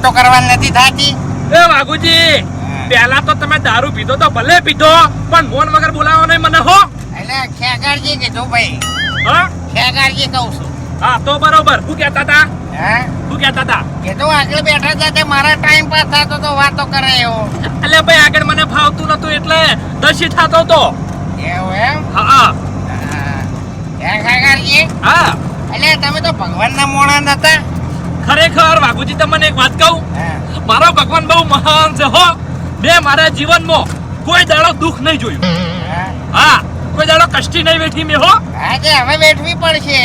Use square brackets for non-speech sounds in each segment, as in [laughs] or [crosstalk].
વાતો કરવાની નથી થતી. એ વાઘુજી પહેલા તો તમે દારૂ પીધો તો ભલે પીધો પણ મોન વગર બોલાવો નહીં મને હો. એટલે ખેગારજી કીધું ભાઈ. હા? ખેગારજી કહું છું. હા તો બરોબર. શું કહેતા હતા? હા? કહેતા હતા? કીધું આગળ બેઠા હતા તે મારા ટાઈમ પાસ થતો તો વાતો કરે એવો. એટલે ભાઈ આગળ મને ફાવતું નતું એટલે દશી થતો તો. એવું એમ? હા હા. હા. હે ખેગારજી? હા. એટલે તમે તો ભગવાનના મોણા નતા ખરેખર વાઘુજી તમને એક વાત કહું? મારો ભગવાન બહુ મહાન છે હો. મેં મારા જીવનમાં કોઈ દાડો દુઃખ નહીં જોયું. હા. કોઈ દાડો કષ્ટી નહીં વેઠી મેં હો. આજે હવે વેઠવી પડશે.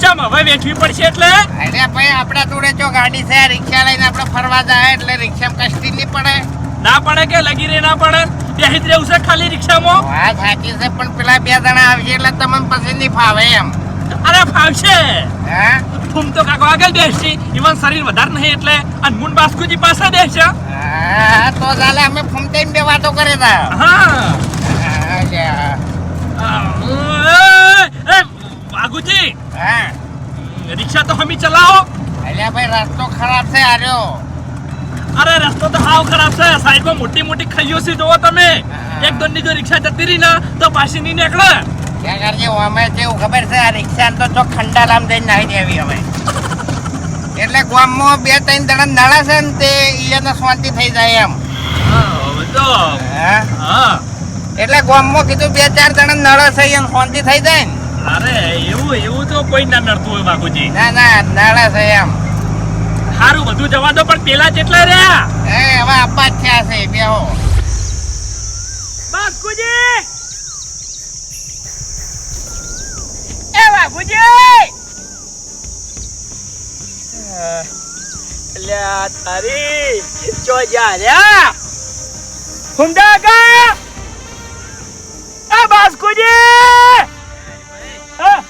ચમ હવે વેઠવી પડશે એટલે? એટલે ભાઈ આપણા જોડે જો ગાડી છે રિક્ષા લઈને આપણે ફરવા જાય એટલે રિક્ષામાં કષ્ટી નહીં પડે. ના પડે કે લગી રે ના પડે? બેહી જ રહેવું છે ખાલી રિક્ષામાં? વાત સાચી છે પણ પેલા બે જણા આવશે એટલે તમને પછી નહીં ફાવે એમ. અરે ફાવશે. હે? ફૂમ તો કાકો આગળ બેસી. ઈવન શરીર વધારે નહીં એટલે અને મુન બાસ્કુજી પાસે બેસે. તો ચાલે અમે ફૂમતાઈને બે વાતો કરે તા હા. હા રિક્ષા તો હમી ચલાવો. અલ્યા ભાઈ રસ્તો ખરાબ છે આર્યો અરે રસ્તો તો હાવ ખરાબ છે. સાઈડમાં મોટી મોટી ખૈયો છે જોવો તમે. એક દોડની જો રિક્ષા જતી રહી ના તો પાછી નહીં નીકળે. અમે કેવું ખબર છે આ રિક્ષા તો જો ખંડાલામ જઈને નાહી દેવી અમે. એટલે ગામમાં બે ત્રણ જણા નળે છે ને તે ઈયાને શાંતિ થઈ જાય એમ. એટલે ગામમાં કીધું બે ચાર જણા નળે છે એમ શાંતિ થઈ જાય ને. અરે એવું એવું તો કોઈ ના નડતું હોય બાપુજી. ના ના નળે છે એમ. સારું બધું જવા દો પણ પેલા જેટલા રહ્યા. એ હવે આપા થયા છે બેહો. બાપુજી! બાબુજી અલ્યા તારી ચો જા રહ્યા હુંડા કા એ બાસ્કુજી હા,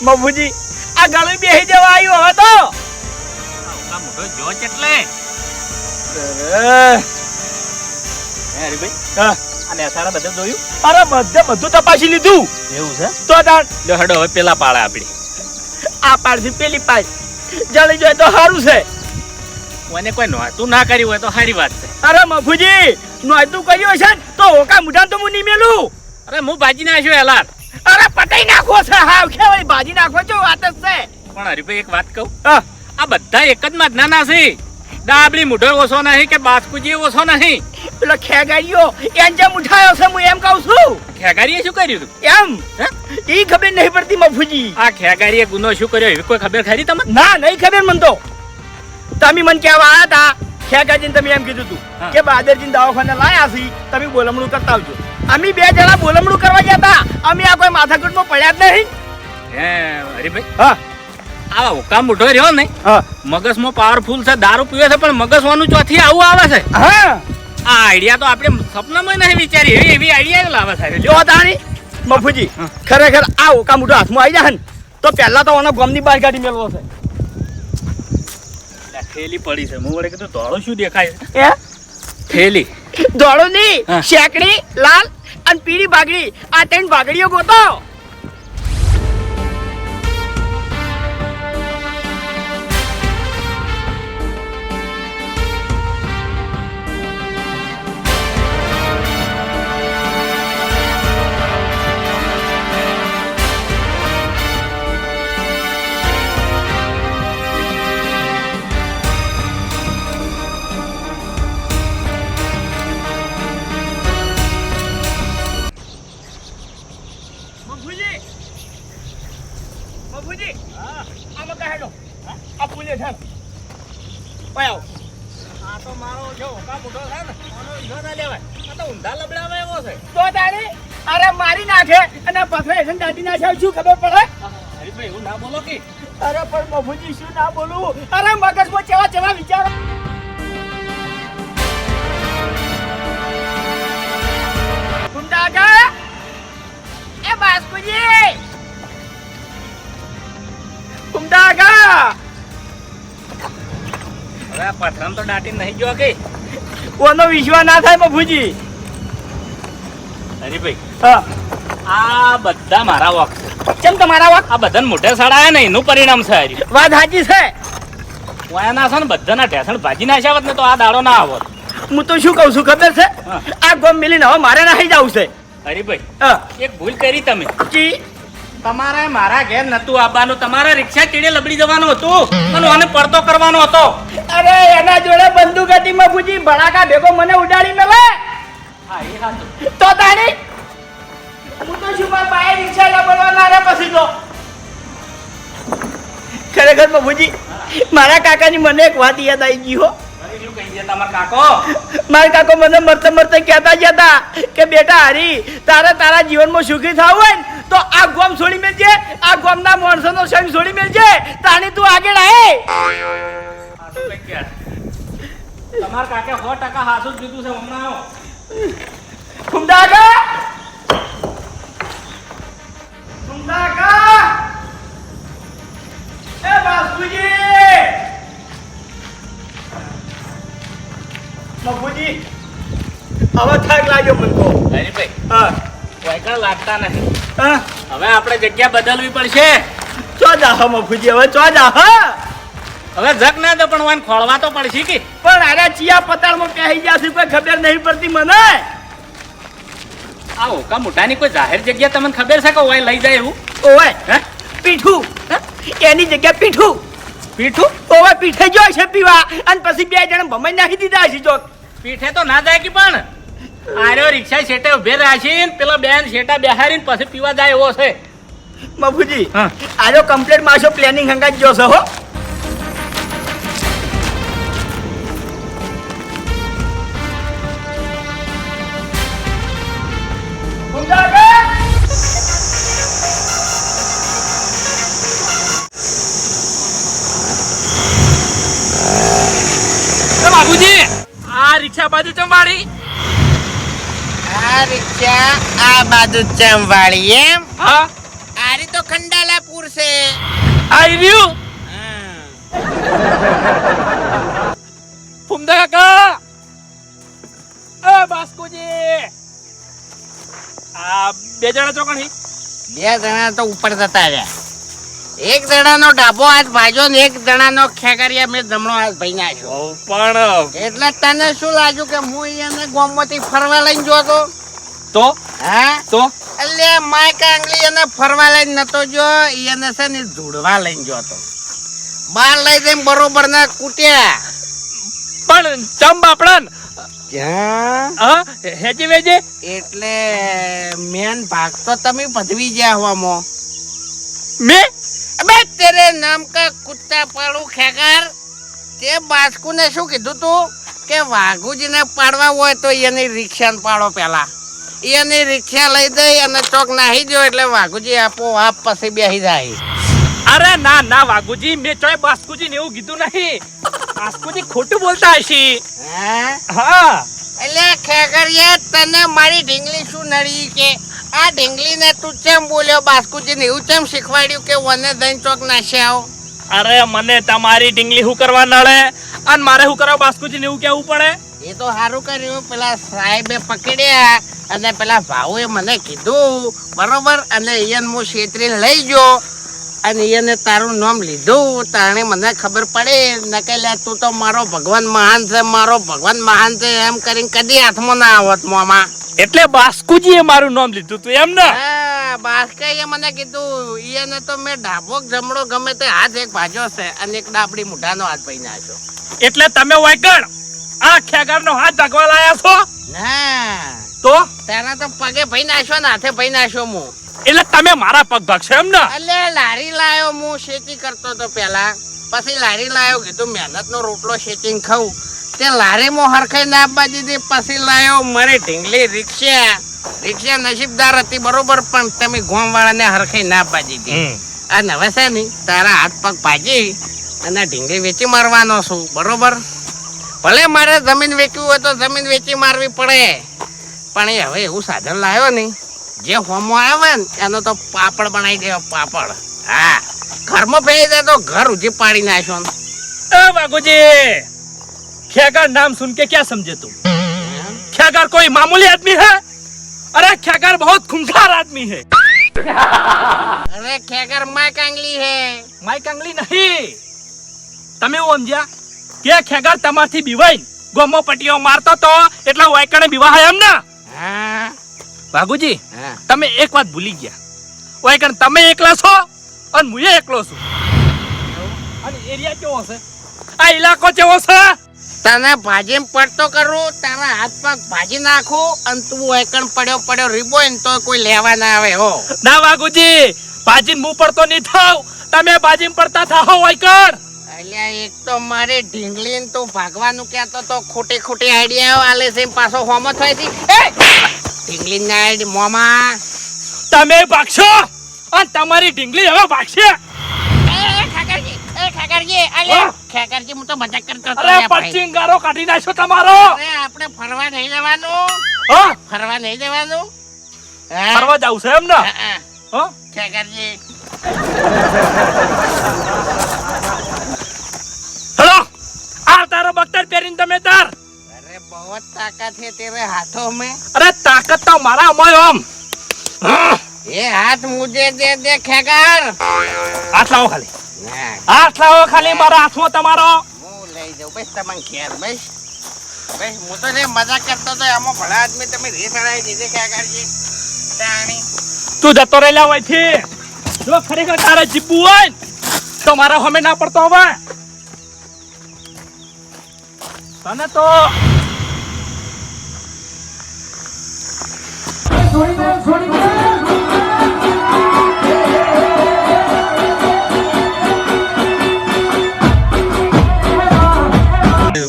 મફુજી આ ગળું બેહી જવા આવ્યું હવે તો. જો ચેટલે અરે, હરીભાઈ? હા, સારા બધા જોયું? અરે બધે બધું તપાસી લીધું. એવું છે? તો તાર લો હડો હવે પેલા પાળે આપડી. આ પાડથી પેલી પાળ. જાણી જોઈએ તો સારું છે. મને કોઈ નોતું ના કર્યું હોય તો સારી વાત છે. અરે મફુજી નોતું કર્યું ને તો ઓકા મુઢા તો હું નહીં મેલું. અરે હું ભાજી નાખ્યો એલાર અરે પટાઈ નાખો છે હાવ કેવાય ભાજી નાખો છો વાત જ છે. પણ હરીભાઈ એક વાત કહું. આ બધા એક જ માં નાના છે. ડાબલી મુઢો ઓછો નહીં કે બાસ્કુજી ઓછો નહીં? પેલો ખેગારીઓ એન જેમ ઉઠાયો છે હું એમ કહું છું. ખેગારીએ શું કર્યું તું? એમ? એ ખબર નહીં પડતી મફુજી. આ ખેગારીએ ગુનો શું કર્યો? એવી કોઈ ખબર ખરી તમને? ના નહીં ખબર મન તો. તમે મને કહેવા આયા હતા ખેગાજીને તમે એમ કીધું તું કે બહાદરજીને દવાખાને લાયા છી તમે બોલમણું કરતા આવજો. અમે બે જણા બોલમણું કરવા ગયા હતા અમે આ કોઈ માથાકૂટમાં પડ્યા જ નહીં. હે હરીભાઈ? હા. આ હુકામ મોટો રહ્યો ને. મગજમાં પાવરફુલ છે દારૂ પીવે છે પણ મગજ વાનું ચોથી આવું આવે છે. હા. આ આઈડિયા તો આપણે સપનામાં નહીં વિચારી એવી એવી આઈડિયા લાવે સાહેબ. જો તાણી મફુજી ખરેખર આ ઓકા મોટો હાથમાં આવી જાય તો પહેલા તો આનો ગોમની બહાર કાઢી મેળવો છે. થેલી પડી છે. હું વળે કીધું ધોળો શું દેખાય? એ થેલી. ધોળો નહીં શેકડી લાલ અને પીળી બાગડી. આ ત્રણ બાગડીઓ ગોતો. અને પથરે હેઠળ દાટી નાખે શું ખબર પડે? એવું ના બોલો કે. અરે પણ મફુજી શું ના બોલું? અરે મગજમાં ચેવા ચેવા વિચારો. ગુંડા કા એ બાસ્કુજી. ગુંડા કા હવે પથરામ તો દાટી નહીં જો કે? કોનો વિશ્વાસ ના થાય હરી હરીભાઈ હા. આ બધા મારા વોક કેમ તમારા વાત આ બધાને મોઢે સડાયા ને એનું પરિણામ છે હારી. વાત સાચી છે. વાયાના છે ને બધાના ઢેસણ ભાજી નાખ્યા હોત ને તો આ દાડો ના આવત. હું તો શું કહું છું ખબર છે? આ ગોમ મિલીને હવે મારે નાહી જવું છે. હરીભાઈ એક ભૂલ કરી તમે. જી. તમારે મારા ઘેર નતું આવવાનું તમારે રિક્ષા ચીડે લબડી જવાનું હતું અને આને પડતો કરવાનો હતો. અરે એના જોડે બંદૂક હતી મફુજી ભડાકા ભેગો મને ઉડાડી મેલે? તો તાણી હું તો શું મારા બાએ રિક્ષા લબડવાના રે પછી તો ખરેખર બાબુજી મારા કાકાની મને એક વાત યાદ આવી ગઈ હો મારા કાકો મને મરતે મરતે કહેતા જતા કે બેટા હરી તારે તારા જીવનમાં સુખી થવું હોય ને તો આ ગોમ છોડી મેલજે આ ગોમના માણસોનો સંગ છોડી મેલજે તાણી તું આગળ આય? તમારા કાકે સો ટકા હાસુ જ કીધું છે હમણાં આવો. ફુમદા મફુજી હવે થાક લાગ્યો મને તો. હરીભાઈ હા. કોઈ લાગતા નહીં હા. હવે આપણે જગ્યા બદલવી પડશે. ચો જા મફુજી હવે ચો જા હવે જગ ના દે પણ વાન ખોળવા તો પડશે કે. પણ આરા ચિયા પતાળમાં પહેરી જશે કોઈ ખબર નહીં પડતી મને. આ ઓકા મોટાની કોઈ જાહેર જગ્યા તમને ખબર છે કે ઓય લઈ જાય એવું? ઓય હે? પીઠું હે? એની જગ્યા પીઠું. પીઠું? ઓય પીઠે જો છે પીવા. અને પછી બે જણ ભમાઈ નાખી દીધા છે જો. પીઠે તો ના જાય કે પણ? આર્યો રિક્ષા શેટે ઉભે રાખીને પેલા બેન શેટા બેહારીને પછી પીવા જાય એવો છે. હા. આજો કમ્પ્લીટ માસો પ્લાનિંગ હંગાજ જોશો છે હો. આ બાજુ ચંબાળી આ રિક્ષા આ બાજુ ચંબાળી એમ? હા. આરી તો ખંડાલાપુર છે. આઈ રહ્યું ફુમદા કાકા? એ બાસ્કુજી. આ બે જણા ચોકણી બે જણા તો ઉપર જતા રહ્યા. એક જણાનો ડાબો હાથ ભાજો ને એક જણાનો ખેકરિયા મેં જમણો હાથ ભાઈ નાખ્યો. પણ એટલે તને શું લાગ્યું કે હું એને ગામમાંથી ફરવા લઈને જોતો? તો? હા? તો? એટલે માય કાંગલી એને ફરવા લઈને નતો જો એને છે ને ધૂળવા લઈને જોતો. બાર લઈ જઈને બરોબર ના કૂટ્યા. પણ ચમ બાપડા હેજી વેજી એટલે મેન ભાગ તો તમે પધવી ગયા હોવામાં મે? અબે તેરે નામ કા કુત્તા પાડું ખેગર? તે બાસ્કુને શું કીધું તું? કે વાઘુજીને પાડવા હોય તો એની રિક્ષાને પાડો પહેલાં. એની રિક્ષા લઈ દઈ અને ચોક નાહી જો એટલે વાઘુજી આપો આપ પછી બેસી જાય. અરે ના ના વાઘુજી મેં ચોય બાસ્કુજી ને એવું કીધું નહીં. બાસ્કુજી ખોટું બોલતા હશે. હા? એટલે ખેકરિયા તને મારી ઢીંગલી શું નડી કે? આ ઢીંગલીને તું ચેમ બોલ્યો બાસ્કુજીને? એવું ચેમ શીખવાડ્યું કે વને દઈને ચોક નાશે આવો? અરે મને તમારી ઢીંગલી હું કરવા નડે? અને મારે શું કરવા બાસ્કુજી ને એવું કેવું પડે? એ તો સારું કર્યું. પેલા સાહેબે પકડ્યા અને પેલા ભાઉએ મને કીધું બરોબર અને અહીંયા હું છેતરીને લઈ ગયો. અને એને તારું નામ લીધું. તાણે મને ખબર પડે. નકે લે તું તો મારો ભગવાન મહાન છે મારો ભગવાન મહાન છે. એમ કરીને કદી હાથમાં ના આવત મોમાં. એટલે બાસ્કુજી એ મારું નામ લીધું તું એમ ને? હા એ મને કીધું એને તો મેં ડાબો જમણો ગમે તે હાથ એક ભાજ્યો છે અને એક ડાબડી મુઢાનો હાથ ભાઈ નાખ્યો એટલે તમે વાયકણ આ ખેગાર નો હાથ ભાગવા લાયા છો? ના. તો? તેના તો પગે ભાઈ નાખ્યો ને હાથે ભાઈ નાખ્યો હું. એટલે તમે મારા પગ ભાગશો એમ ને? એટલે લારી લાયો હું શેતી કરતો તો પેલા. પછી લારી લાયો કીધું મહેનત નો રોટલો શેતીને ખાઉં. તે લારીમાં હરખાઈ ના આપવા દીધી પછી લાયો મારી ઢીંગલી રિક્ષા. રિક્ષા નસીબદાર હતી બરોબર પણ તમે ગોમ વાળાને હરખાઈ ના આપવા દીધી. અને હવે છે ને તારા હાથ પગ ભાજી અને ઢીંગલી વેચી મારવાનો છું બરોબર? ભલે મારે જમીન વેચવી હોય તો જમીન વેચી મારવી પડે. પણ એ હવે એવું સાધન લાવ્યો ને જે હોમો આવે ને એનો તો પાપડ બનાવી દેવો પાપડ. હા ઘરમાં ફેરી દે તો ઘર ઉજી પાડી નાખ્યો એ બાગુજી ખેગાર નામ સુન કે ક્યાં સમજે તું? ખેગાર કોઈ મામૂલી આદમી હે? અરે ખેગાર બહુ ખૂંખાર આદમી હે. અરે ખેગર માઈક આંગલી હે. માઈક આંગલી નહીં. તમે એવું સમજ્યા કે ખેગર તમારથી બીવાઈ ગોમો પટીઓ મારતો તો એટલા વાયકણે બીવાહ એમ ના? વાઘુજી હા. તમે એક વાત ભૂલી ગયા. વાયકણ તમે એકલા છો? અને હું એકલો છું. અને એરિયા કેવો છે? આ ઇલાકો કેવો છે? તને ભાજી પડતો કરું તારા હાથ પગ ભાજી નાખું અને તું એકણ પડ્યો પડ્યો રીબો ને તો કોઈ લેવા ના આવે હો. ના વાઘુજી ભાજી મું પડતો નહીં થાવ તમે બાજીન પડતા થાઓ વાયકણ અલ્યા એક તો મારે ઢીંગલી તો ભાગવાનું કહેતો તો ખોટી ખોટી આઈડિયા આલે છે પાછો હોમો થાય છે. એ! ઢીંગલી ના મોમાં. તમે ભાગશો? અને તમારી ઢીંગલી હવે ભાગશે. એ ખાકરજી એ ખાકરજી અલે ખાકરજી હું તો મજાક કરતો હતો અરે અલ્યા ભાઈ. કાઢી નાખ્યો તમારો. અરે આપણે ફરવા નહીં જવાનું. હા? ફરવા નહીં જવાનું. હા? ફરવા જાવ છે એમ ને હા, હા. હા? ખાકરજી હેલો? આ તારો બખ્તર પહેરીને તમે બહુ તાકાત હે તેરે હાથો મેં. અરે તાકાત તો મારા અમય ઓમ એ હાથ મુજે દે દે ખેગાર. હાથ ખાલી. હાથ લાવો ખાલી મારા હાથમાં તમારો. હું લઈ જાઉં બસ તમને ઘેર બસ. બસ હું તો રે મજા કરતો તો આમાં ભલા આદમી તમે રેસ હરાવી દીધી ખેગારજી. તાણી. તું જતો રહેલા હોય છે જો ખરેખર તારે જીબવું હોય તો મારા હમે ના પડતો હવે. તને તો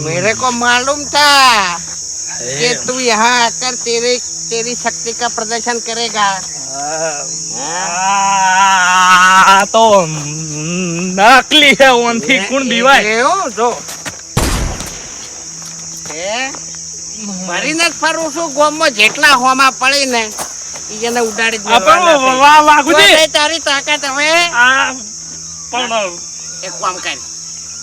मेरे को मालूम था कि तू यहाँ आकर तेरे तेरी शक्ति का प्रदर्शन करेगा આ તો નકલી હે ઓનથી કોણ બીવાય એવું જો એ મરીને જ ફરું છું ગોમમાં જેટલા હોમાં પડી ને એને ઉડાડી જ તારી તાકાત હવે. પણ એક કામ કર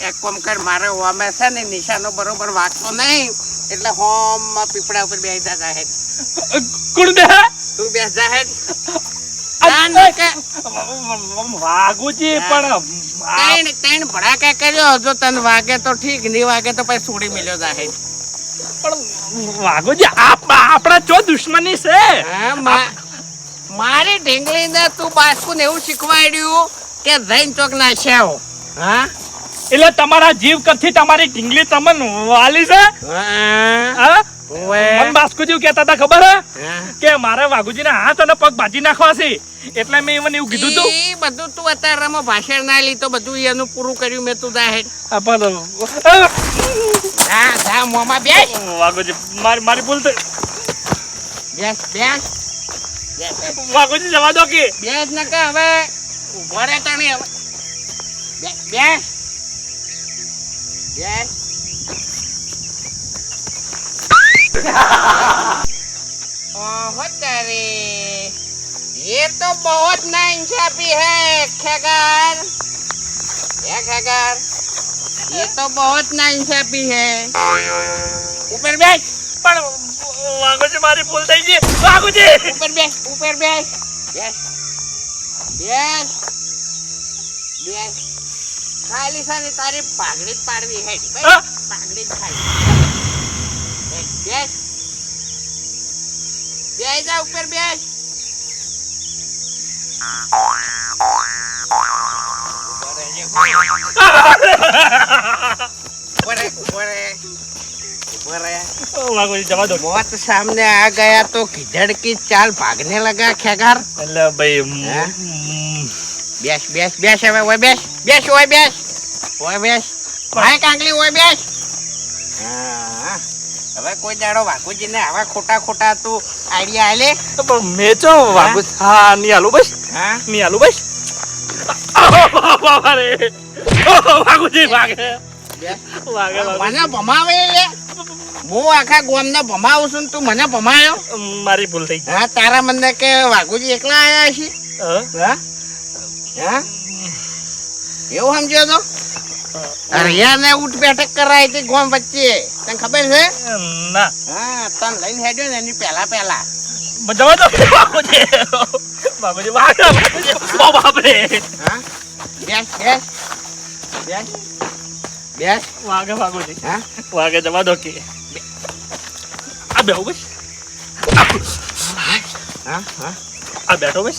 એક કામ કર મારે હોમે છે ને નિશાનો બરોબર વાગતો નહીં એટલે હોમ પીપળા ઉપર બેસી જા જાહેર. કોણ દે તું બેસ આ- વાઘુજી પણ ત્રણ ત્રણ ભડાકા કર્યો જો તને વાગે તો ઠીક નહીં વાગે તો પછી છોડી મળ્યો જાહેર. પણ વાઘુજી, આપ- આપણા ચો દુશ્મની છે? મારે ઢીંગલીને તું બાસ્કુને એવું શીખવાડ્યું કે જૈન ચોક ના છે હા? એટલે તમારા જીવ કરથી તમારી ઢીંગલી તમને વાલી છે? મન બાસ્કુજી કેતા હતા ખબર કે મારે વાઘુજીને હાથ અને પગ ભાજી નાખવા છે એટલે મેં એને એવું કીધું તું. બધું તું અત્યારમાં ભાષણ ના લીધો બધું એનું પૂરું કર્યું મેં તું બેસ. વાઘુજી મારી મારી ભૂલ થઈ. બેસ બેસ. વાઘુજી જવા દો કે. બેસ નકા હવે. ઊભો રે તણી હવે. બેસ. Yes. [laughs] बहुत अरे ये तो बहुत नाइंसाफी है खेगर। ये खेगर। ये तो बहुत नाइंसाफी है। ऊपर बैठ। पर वागो जी मारी बोल दे दीजिए वागो जी ऊपर बैठ ऊपर बैठ। यस यस यस મોત સામને આ ગયા તો ખીધડકી ચાલ ભાગને લગા ખેગાર એટલે ભાઈ બેસ બેસ બેસ હવે ઓય બેસ બેસ ઓય બેસ ઓય બેસ. ભાઈ કાંગલી ઓય બેસ. હવે કોઈ દાડો વાઘુજીને આવા ખોટા ખોટા તું આઈડિયા આલે? પણ મેં ચો વાઘુ હા? ની આલુ બસ. હા? ની આલુ બસ વાઘુજી વાગે. બેસ વાગે વાગે. મને ભમાવે લે. હું આખા ગોમને ભમાવું છું તું મને ભમાયો? મારી ભૂલ થઈ હા તારા મને કે વાઘુજી એકલા આવ્યા છે? હા? હા? એવું સમજ્યો તો? હરિયાને ઉઠ બેઠક કરાય હતી ગોમ વચ્ચે. તને ખબર છે? ના. હા તને લઈને હેડ્યો ને એની પહેલા પહેલા. જવા દો. બાપુજી બાપુજી વાહ બાપરે. હા? બેસ બેસ. બેસ. બેસ. વાગે બાપુજી હા? વાગે જવા દો કે. આ બેહો બસ. હા હા. આ બેઠો બસ.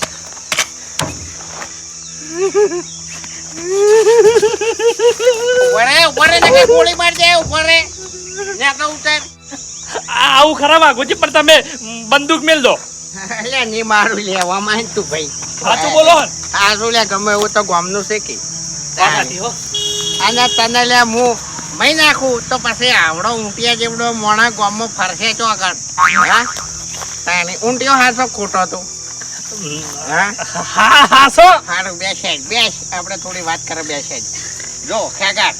ઉપરે ઉપરે ને કઈ ગોળી મારી દે ને તો ઉતર આવું ખરાબ વાગુજી પણ તમે બંદૂક મેલ દો. એટલે ની મારું લેવામાં તું ભાઈ. સાચું બોલો સારું લે ગમે એવું તો ગામનું છે કે. અને તને લે હું મહી નાખું તો પછી આવડો ઊંટિયા જેવડો મોણા ગામમાં ફરશે તો આગળ હા ઊંટિયો હાથો ખોટો તો હા? હા સો. હારું આપણે થોડી વાત કરે બેસે. જ. જો ખેગાર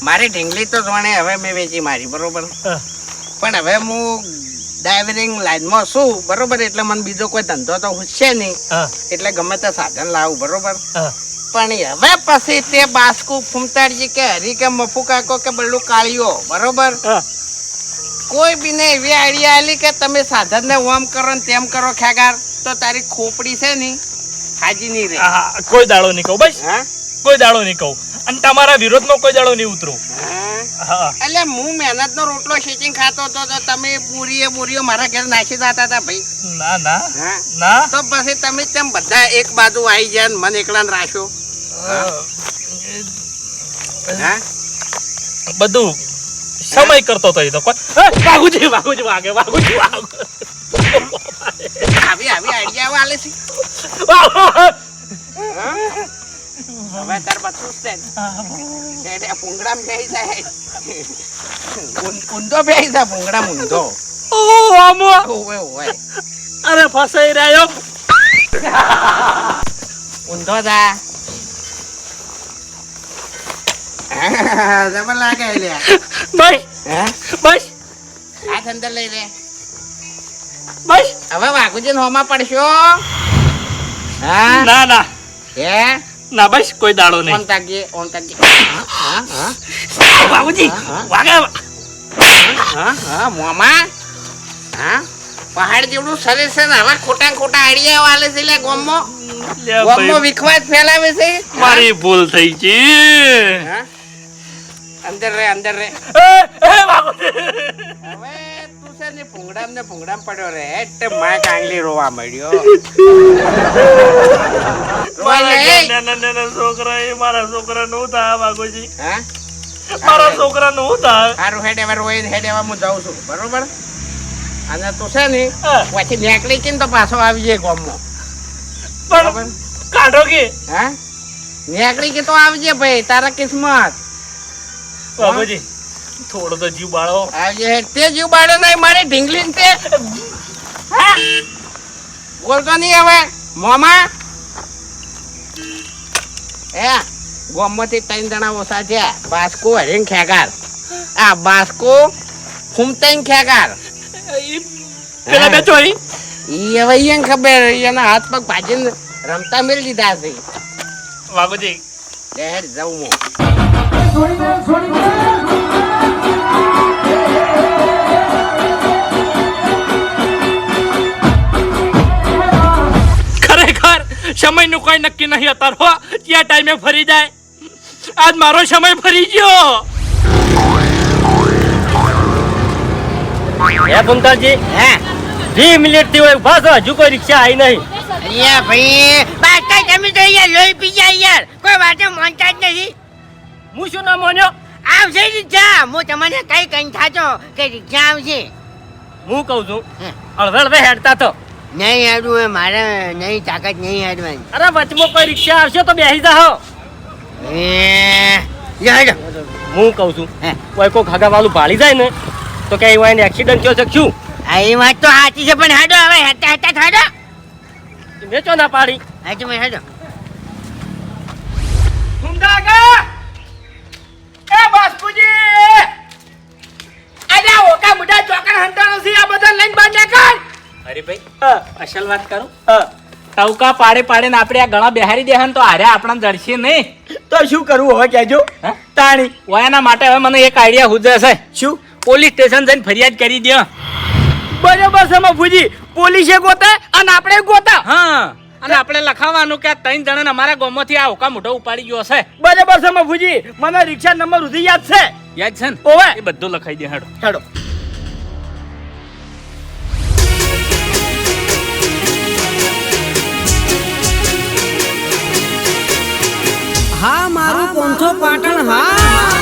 મારી ઢીંગલી તો જોણે હવે મેં વેચી મારી બરોબર? પણ હવે હું ડ્રાઇવરિંગ લાઈનમાં છું બરોબર? એટલે મને બીજો કોઈ ધંધો તો છે નહીં. એટલે ગમે તે સાધન લાવું બરોબર? પણ હવે પછી તે બાસ્કુ ફૂમતાડજી કે હરી કે મફુ કાકો કે બલ્લુ કાળીઓ બરોબર? કોઈ બી ને એવી આઈડિયા આલી કે તમે સાધન ને ઓમ કરો ને તેમ કરો ખેગાર. તો તારી ખોપડી છે ને હાજી નહીં રહે. હા, કોઈ દાડો નહીં કહું બસ. હા? કોઈ દાડો નહીં કહું. અને તમારા વિરોધમાં કોઈ દાડો નહીં ઉતરું. એટલે હું મહેનત નો રોટલો શેકીને ખાતો હતો તો તમે પૂરીએ પૂરીઓ મારા ઘેર નાખી જતા હતા ભાઈ. ના ના. ના. તો પછી તમે તેમ બધા એક બાજુ આવી જાય ને મને એકલાને રાખ્યો. હા? બધું. સમય કરતો તો એ તો. કોઈ વાઘુજી વાઘુજી વાગે વાઘુજી વાગ આવી આવી આઈડિયા વાલે છે. હવે તાર જ છે? ને. એટલે ભૂંગળામાં બેસી જાય ઊંધો બેસી જાય ભૂંગળામાં ઊંધો. ઓ આમો ઓવે ઓવે. અરે ફસાઈ રહ્યો ઊંધો જા. જબર લાગે લે. બસ. બસ. હાથ અંદર લઈ લે. બસ. હવે વાઘુજી હોમાં પડશો? હા? ના ના. હે? ના બસ કોઈ દાડો ઓન નહીં તાકીએ ઓન તાકીએ. હા હા. વાઘુજી વાગે હા હા મોમાં. હા? પહાડ જેવડું સરે છે ને હવે ખોટા ખોટા આડિયા વાલે છે લે ગોમમાં. લે ગોમમાં વિખવાદ ફેલાવે છે. મારી ભૂલ થઈ છે હા? અંદર રે અંદર રે એ એ વાઘુજી હવે તું છે ને ભૂંગડામ ને ભૂંગડામ પડ્યો રે. એટલે માં કાંગલી રોવા મળ્યો રોવા મારા લે. નાના નાના છોકરા એ મારા છોકરા નું થા હા? મારા છોકરા નું થા હારું હેડ એવા રોઈ હેડ એવા હું જાઉં છું. બરોબર? અને તું છે ને પછી નીકળી કે તો પાછો આવી જાય ગામમાં. બરોબર? કાઢો કે? હા? નીકળી કે તો આવજે ભાઈ તારા કિસ્મત. બાબુજી થોડો તો જીવ બાળો. તે જીવ બાળો નહીં મારે ઢીંગલી તે. બોલતો નહીં હવે મોમા? એ ગોમમાંથી ત્રણ જણા ઓછા છે. બાસ્કો હરીન ખેગાર. આ બાસ્કો ફૂમતાઈન ખેગાર. પેલા બે ચોરી? ઈ હવે ઈયને ખબર એના હાથ પગ ભાજીને રમતા મેળ દીધા છે. બાબુજી લહેર જાઉં હું ખરેખર સમયનું કોઈ નક્કી નહીં અત્યારે હો. ત્યાં ટાઈમે ફરી જાય. આજ મારો સમય ફરી ગયો. હે પુંતાજી હે? વીસ મિનિટથી ઊભા છો. હજુ કોઈ રિક્ષા આવી નહીં. અહીંયા ભાઈ બાકા તમે તો અહીંયા લોહી પી જાય યાર. કોઈ વાતે માનતા જ નથી. હું શું ના માન્યો આવશે રિક્ષા હું તમને કઈ કઈ થાતો કે રિક્ષા આવશે હું કહું છું. અળવે અળવે હેડતા તો. નહીં હેડવું એ મારે નહીં તાકાત નહીં હેડવાની. અરે વચમાં કોઈ રિક્ષા આવશે તો બેસી જાઓ. એ હું કહું છું. કોઈ કોઈ ખાગા વાળું ભાળી જાય ને તો કે એવા એને એક્સિડન્ટ થયો છે શું? આ એ વાત તો સાચી છે પણ હેડો હવે હેતા હેતા થાડો વેચો ના પાડી. હેડો મેં હેડો એ બાસ્કુજી અરે ઓકા મુડા ચોકડ હંતાનો છે આ બધા લઈને બાંધ નાખ અરે ભાઈ અસલ વાત કરું? ટવકા પાડે પાડે ને આપણે આ ઘણા બેહારી દે તો હારે આપણા જડશે નહીં. તો શું કરવું હવે કહેજો હે? તાણી. એના માટે હવે મને એક આઈડિયા હુજે છે. શું? પોલીસ સ્ટેશન જઈને ફરિયાદ કરી દે બરોબર છે મફુજી. પોલીસે ગોતે અને આપણે ગોતા. હા. અને આપણે લખાવાનું કે ત્રણ જણા અમારા ગામમાંથી આ હોકા મોટો ઉપાડી ગયો છે. બરાબર છે મફુજી. મને રિક્ષા નંબર સુધી યાદ છે. યાદ છે ને? ઓવે. એ બધું લખાઈ દે હેડો. હેડો. હા મારું પોંથો પાટણ હા.